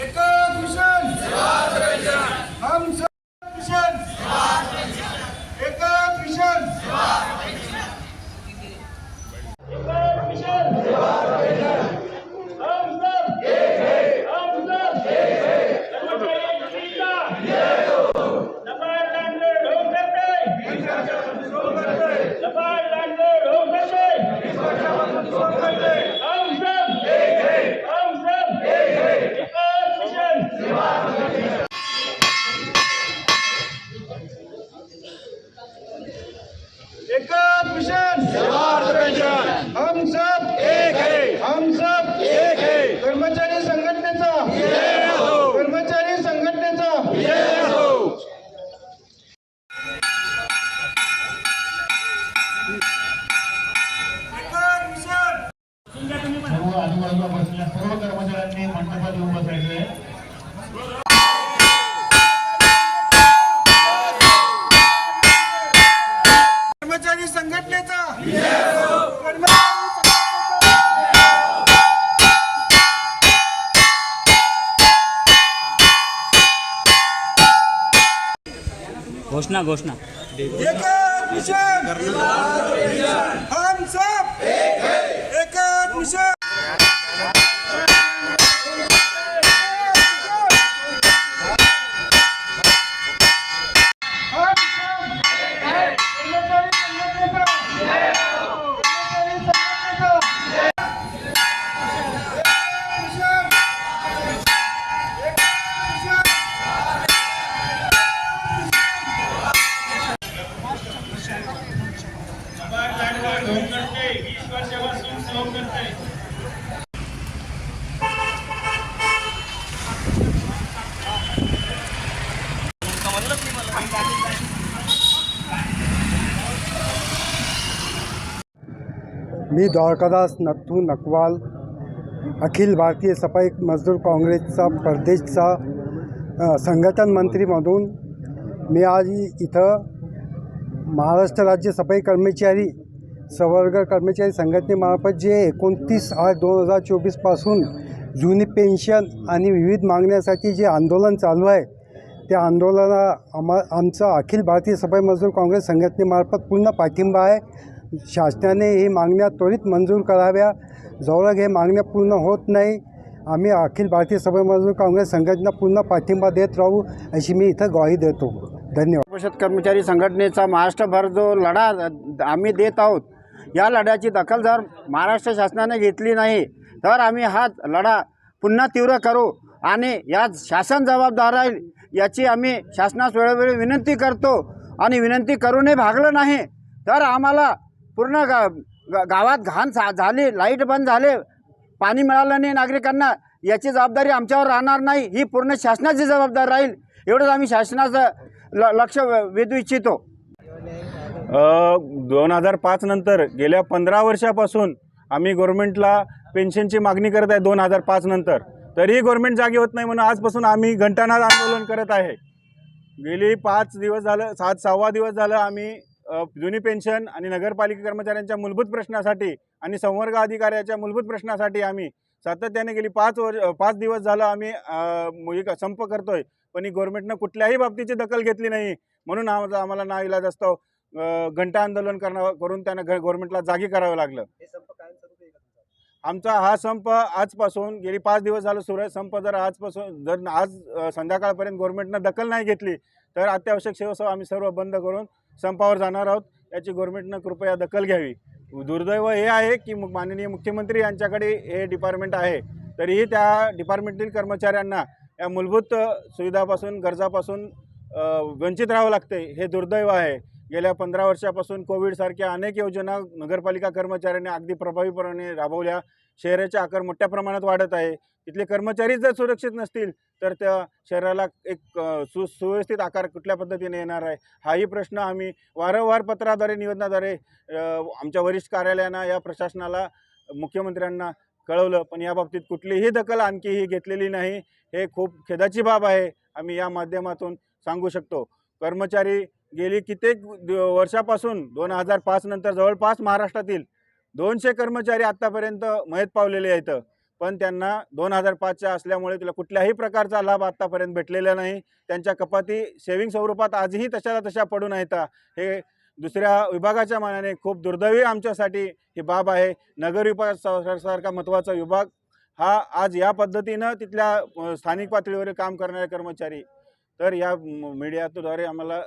एकच मिशन हम सब मिशन एकच मिशन एकच मिशन हम सब एक है। हम सब एक है। कर्मचारी संघटनेचा। कर्मचारी संघटनेचा। मिशन सर्व आजूबाजूला बसलेल्या सर्व कर्मचाऱ्यांनी मंडपात येऊन बसायचे कर्मचारी संघटनेचा घोषणा घोषणा. हम सब एकच मिशन. मी द्वारकादास नथू नकवाल अखिल भारतीय सफाई मजदूर काँग्रेसचा प्रदेशचा संघटन मंत्री म्हणून मी आज इथं महाराष्ट्र राज्य सफाई कर्मचारी सवर्ग कर्मचारी संघटनेमार्फत जे एकोणतीस आठ दोन हजार चोवीसपासून जुनी पेन्शन आणि विविध मागण्यासाठी जे आंदोलन चालू आहे त्या आंदोलनाला आमा आमचा अखिल भारतीय सफाई मजदूर काँग्रेस संघटनेमार्फत पूर्ण पाठिंबा आहे. शासनाने ही मागण्या त्वरित मंजूर कराव्या. जवळ हे मागण्या पूर्ण होत नाही. आम्ही अखिल भारतीय सफाई काँग्रेस संघटना पूर्ण पाठिंबा देत राहू अशी मी इथं ग्वाही देतो. धन्यवाद. परिषद कर्मचारी संघटनेचा महाराष्ट्रभर जो लढा आम्ही देत आहोत या लढ्याची दखल जर महाराष्ट्र शासनाने घेतली नाही तर आम्ही हा लढा पुन्हा तीव्र करू आणि यात शासन जबाबदार राहील याची आम्ही शासनास वेळोवेळी विनंती करतो. आणि विनंती करूनही भागलं नाही तर आम्हाला पूर्ण गा गावात घाण झा झाली लाइट बंद झाले पाणी मिळालं नाही नागरिकांना याची जबाबदारी आमच्यावर राहणार नाही ही पूर्ण शासनाची जबाबदारी राहील एवढंच आम्ही शासनाचं ल लक्ष वेधू इच्छितो. दोन हजार पाच नंतर गेल्या पंधरा वर्षापासून आम्ही गव्हर्नमेंटला पेन्शनची मागणी करत आहे दोन हजार पाच नंतर. तरीही गव्हर्नमेंट जागी होत नाही म्हणून आजपासून आम्ही घंटानाद आंदोलन करत आहे. गेली पाच दिवस झालं सात सहावा दिवस झालं आम्ही जुनी पेन्शन आणि नगरपालिका कर्मचाऱ्यांच्या मूलभूत प्रश्नासाठी आणि संवर्ग अधिकाऱ्याच्या मूलभूत प्रश्नासाठी आम्ही सातत्याने गेली पाच वर्ष पाच दिवस झालं आम्ही एक संप करतोय. पण ही गव्हर्नमेंटनं कुठल्याही बाबतीची दखल घेतली नाही. म्हणून आम्हाला आम्हाला ना इलाज असतो. घंटा आंदोलन करणं करून त्यांना गव्हर्नमेंटला जागी करावं लागलं. आमचा हा संप आजपासून गेली पाच दिवस झालं सुरू आहे संप जर आजपासून जर आज संध्याकाळपर्यंत गव्हर्नमेंटनं दखल नाही घेतली तर अत्यावश्यक सेवा आम्ही सर्व बंद करून संपावर जाणार आहोत. याची गव्हर्नमेंटनं कृपया दखल घ्यावी. दुर्दैव हे आहे की मु- माननीय मुख्यमंत्री यांच्याकडे हे डिपार्टमेंट आहे. तरीही त्या डिपार्टमेंटतील कर्मचाऱ्यांना या मूलभूत सुविधापासून गरजापासून वंचित राहावं लागते हे दुर्दैव आहे. गेल्या पंधरा वर्षापासून कोविडसारख्या अनेक योजना नगरपालिका कर्मचाऱ्यांनी अगदी प्रभावीपणे राबवल्या. शहराचे आकार मोठ्या प्रमाणात वाढत आहे. तिथले कर्मचारीच जर सुरक्षित नसतील तर त्या शहराला एक सु सुव्यवस्थित आकार कुठल्या पद्धतीने येणार आहे? हाही प्रश्न आम्ही वारंवार पत्राद्वारे निवेदनाद्वारे आमच्या वरिष्ठ कार्यालयांना या प्रशासनाला मुख्यमंत्र्यांना कळवलं. पण याबाबतीत कुठलीही दखल आणखीही घेतलेली नाही. हे खूप खेदाची बाब आहे. आम्ही या माध्यमातून सांगू शकतो. कर्मचारी गेली कित्येक वर्षापासून दोन हजार पाच नंतर जवळपास महाराष्ट्रातील दोनशे कर्मचारी आत्तापर्यंत मयत पावलेले आहेत. पण त्यांना दोन हजार पाचच्या असल्यामुळे तिला कुठल्याही प्रकारचा लाभ आत्तापर्यंत भेटलेला नाही. त्यांच्या कपाती सेविंग स्वरूपात आजही तशाला तशा पडून आहेत. हे दुसऱ्या विभागाच्या मानाने खूप दुर्दैवी आमच्यासाठी ही बाब आहे. नगर विभाग सारखा महत्त्वाचा विभाग हा आज या पद्धतीनं तिथल्या स्थानिक पातळीवर काम करणारे कर्मचारी. तर या मीडियाद्वारे आम्हाला